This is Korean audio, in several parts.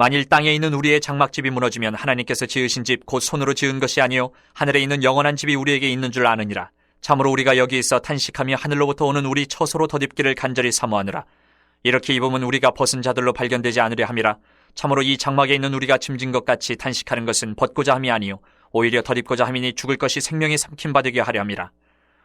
만일 땅에 있는 우리의 장막집이 무너지면 하나님께서 지으신 집 곧 손으로 지은 것이 아니요 하늘에 있는 영원한 집이 우리에게 있는 줄 아느니라. 참으로 우리가 여기 있어 탄식하며 하늘로부터 오는 우리 처소로 덧입기를 간절히 사모하느라. 이렇게 입으면 우리가 벗은 자들로 발견되지 않으려 함이라. 참으로 이 장막에 있는 우리가 짐진 것 같이 탄식하는 것은 벗고자 함이 아니요 오히려 덧입고자 함이니 죽을 것이 생명이 삼킴 받게 하려 함이라.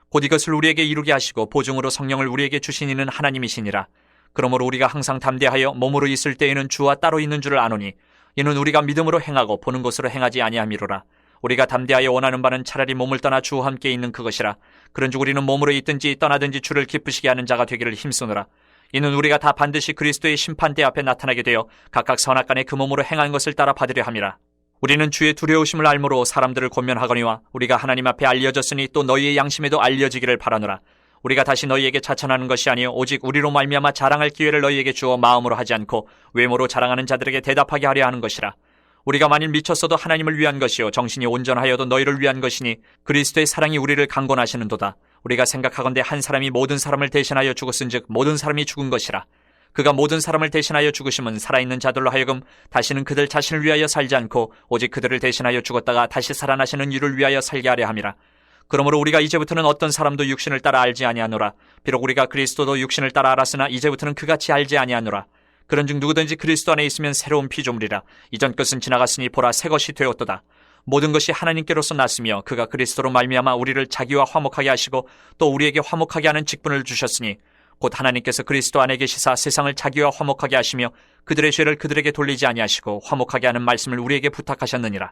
곧 이것을 우리에게 이루게 하시고 보증으로 성령을 우리에게 주신 이는 하나님이시니라. 그러므로 우리가 항상 담대하여 몸으로 있을 때에는 주와 따로 있는 줄을 아노니 이는 우리가 믿음으로 행하고 보는 것으로 행하지 아니함이로라. 우리가 담대하여 원하는 바는 차라리 몸을 떠나 주와 함께 있는 그것이라. 그런즉 우리는 몸으로 있든지 떠나든지 주를 기쁘시게 하는 자가 되기를 힘쓰노라. 이는 우리가 다 반드시 그리스도의 심판대 앞에 나타나게 되어 각각 선악간에 그 몸으로 행한 것을 따라 받으려 함이라. 우리는 주의 두려우심을 알므로 사람들을 권면하거니와 우리가 하나님 앞에 알려졌으니 또 너희의 양심에도 알려지기를 바라노라. 우리가 다시 너희에게 자천하는 것이 아니요 오직 우리로 말미암아 자랑할 기회를 너희에게 주어 마음으로 하지 않고 외모로 자랑하는 자들에게 대답하게 하려 하는 것이라. 우리가 만일 미쳤어도 하나님을 위한 것이요 정신이 온전하여도 너희를 위한 것이니 그리스도의 사랑이 우리를 강권하시는도다. 우리가 생각하건대 한 사람이 모든 사람을 대신하여 죽었은즉 모든 사람이 죽은 것이라. 그가 모든 사람을 대신하여 죽으심은 살아있는 자들로 하여금 다시는 그들 자신을 위하여 살지 않고 오직 그들을 대신하여 죽었다가 다시 살아나시는 이를 위하여 살게 하려 함이라. 그러므로 우리가 이제부터는 어떤 사람도 육신을 따라 알지 아니하노라. 비록 우리가 그리스도도 육신을 따라 알았으나 이제부터는 그같이 알지 아니하노라. 그런즉 누구든지 그리스도 안에 있으면 새로운 피조물이라. 이전 것은 지나갔으니 보라 새 것이 되었도다. 모든 것이 하나님께로서 났으며 그가 그리스도로 말미암아 우리를 자기와 화목하게 하시고 또 우리에게 화목하게 하는 직분을 주셨으니 곧 하나님께서 그리스도 안에 계시사 세상을 자기와 화목하게 하시며 그들의 죄를 그들에게 돌리지 아니하시고 화목하게 하는 말씀을 우리에게 부탁하셨느니라.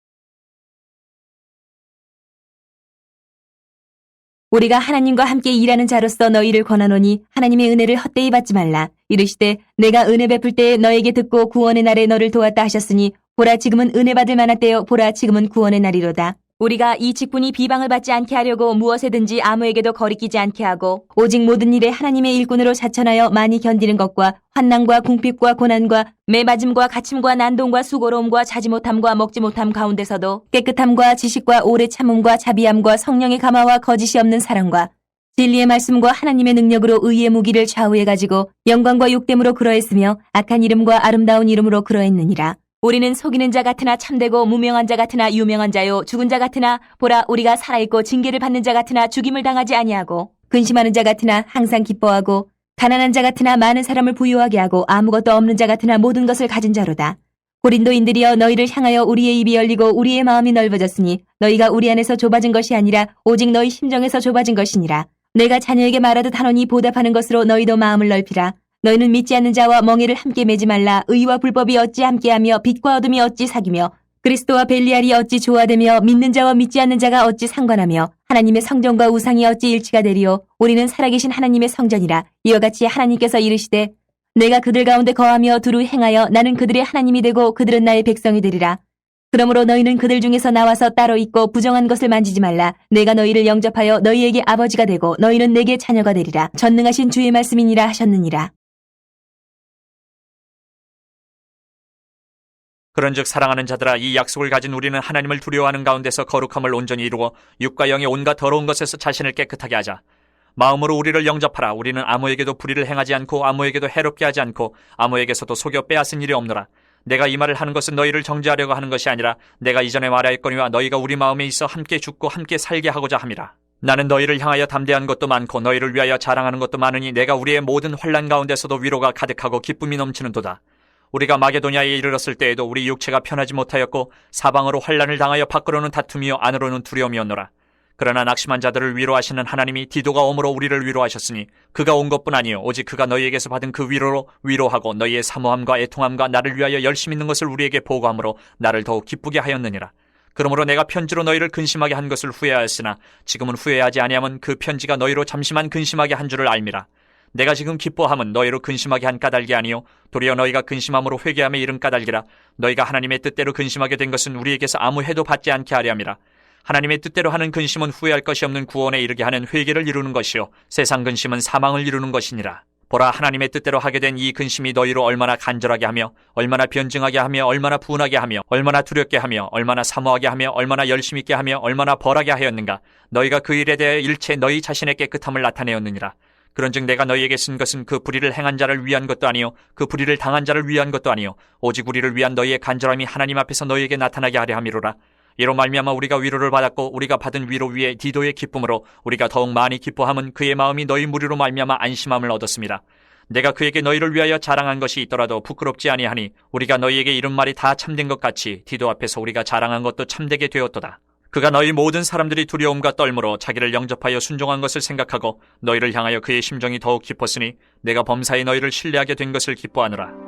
우리가 하나님과 함께 일하는 자로서 너희를 권하노니 하나님의 은혜를 헛되이 받지 말라. 이르시되 내가 은혜 베풀 때에 너에게 듣고 구원의 날에 너를 도왔다 하셨으니 보라 지금은 은혜 받을 만한 때요 보라 지금은 구원의 날이로다. 우리가 이 직분이 비방을 받지 않게 하려고 무엇에든지 아무에게도 거리끼지 않게 하고 오직 모든 일에 하나님의 일꾼으로 자천하여 많이 견디는 것과 환난과 궁핍과 고난과 매맞음과 갇힘과 난동과 수고로움과 자지 못함과 먹지 못함 가운데서도 깨끗함과 지식과 오래 참음과 자비함과 성령의 감화와 거짓이 없는 사랑과 진리의 말씀과 하나님의 능력으로 의의 무기를 좌우해 가지고 영광과 욕됨으로 그러했으며 악한 이름과 아름다운 이름으로 그러했느니라. 우리는 속이는 자 같으나 참되고 무명한 자 같으나 유명한 자요 죽은 자 같으나 보라 우리가 살아있고 징계를 받는 자 같으나 죽임을 당하지 아니하고 근심하는 자 같으나 항상 기뻐하고 가난한 자 같으나 많은 사람을 부유하게 하고 아무것도 없는 자 같으나 모든 것을 가진 자로다. 고린도인들이여 너희를 향하여 우리의 입이 열리고 우리의 마음이 넓어졌으니 너희가 우리 안에서 좁아진 것이 아니라 오직 너희 심정에서 좁아진 것이니라. 내가 자녀에게 말하듯 하노니 보답하는 것으로 너희도 마음을 넓히라. 너희는 믿지 않는 자와 멍에를 함께 매지 말라. 의와 불법이 어찌 함께하며 빛과 어둠이 어찌 사귀며 그리스도와 벨리알이 어찌 조화되며 믿는 자와 믿지 않는 자가 어찌 상관하며 하나님의 성전과 우상이 어찌 일치가 되리요. 우리는 살아계신 하나님의 성전이라. 이와 같이 하나님께서 이르시되 내가 그들 가운데 거하며 두루 행하여 나는 그들의 하나님이 되고 그들은 나의 백성이 되리라. 그러므로 너희는 그들 중에서 나와서 따로 있고 부정한 것을 만지지 말라. 내가 너희를 영접하여 너희에게 아버지가 되고 너희는 내게 자녀가 되리라. 전능하신 주의 말씀이니라 하셨느니라. 그런즉 사랑하는 자들아 이 약속을 가진 우리는 하나님을 두려워하는 가운데서 거룩함을 온전히 이루어 육과 영의 온갖 더러운 것에서 자신을 깨끗하게 하자. 마음으로 우리를 영접하라. 우리는 아무에게도 불의를 행하지 않고 아무에게도 해롭게 하지 않고 아무에게서도 속여 빼앗은 일이 없노라. 내가 이 말을 하는 것은 너희를 정죄하려고 하는 것이 아니라 내가 이전에 말하였거니와 너희가 우리 마음에 있어 함께 죽고 함께 살게 하고자 함이라. 나는 너희를 향하여 담대한 것도 많고 너희를 위하여 자랑하는 것도 많으니 내가 우리의 모든 환란 가운데서도 위로가 가득하고 기쁨이 넘치는도다. 우리가 마게도냐에 이르렀을 때에도 우리 육체가 편하지 못하였고 사방으로 환란을 당하여 밖으로는 다툼이요 안으로는 두려움이었노라. 그러나 낙심한 자들을 위로하시는 하나님이 디도가 오므로 우리를 위로하셨으니 그가 온 것뿐 아니요 오직 그가 너희에게서 받은 그 위로로 위로하고 너희의 사모함과 애통함과 나를 위하여 열심 있는 것을 우리에게 보고함으로 나를 더욱 기쁘게 하였느니라. 그러므로 내가 편지로 너희를 근심하게 한 것을 후회하였으나 지금은 후회하지 아니하면 그 편지가 너희로 잠시만 근심하게 한 줄을 알미라. 내가 지금 기뻐함은 너희로 근심하게 한 까닭이 아니요. 도리어 너희가 근심함으로 회개함에 이른 까닭이라. 너희가 하나님의 뜻대로 근심하게 된 것은 우리에게서 아무 해도 받지 않게 하려 함이라. 하나님의 뜻대로 하는 근심은 후회할 것이 없는 구원에 이르게 하는 회개를 이루는 것이요. 세상 근심은 사망을 이루는 것이니라. 보라 하나님의 뜻대로 하게 된 이 근심이 너희로 얼마나 간절하게 하며 얼마나 변증하게 하며 얼마나 분하게 하며 얼마나 두렵게 하며 얼마나 사모하게 하며 얼마나 열심 있게 하며 얼마나 벌하게 하였는가. 너희가 그 일에 대해 일체 너희 자신의 깨끗함을 나타내었느니라 그런즉 내가 너희에게 쓴 것은 그 불의를 행한 자를 위한 것도 아니요 그 불의를 당한 자를 위한 것도 아니요 오직 우리를 위한 너희의 간절함이 하나님 앞에서 너희에게 나타나게 하려 함이로라 이로 말미암아 우리가 위로를 받았고 우리가 받은 위로 위에 디도의 기쁨으로 우리가 더욱 많이 기뻐함은 그의 마음이 너희 무리로 말미암아 안심함을 얻었습니다. 내가 그에게 너희를 위하여 자랑한 것이 있더라도 부끄럽지 아니하니 우리가 너희에게 이른 말이 다 참된 것 같이 디도 앞에서 우리가 자랑한 것도 참되게 되었도다. 그가 너희 모든 사람들이 두려움과 떨므로 자기를 영접하여 순종한 것을 생각하고 너희를 향하여 그의 심정이 더욱 깊었으니 내가 범사에 너희를 신뢰하게 된 것을 기뻐하느라.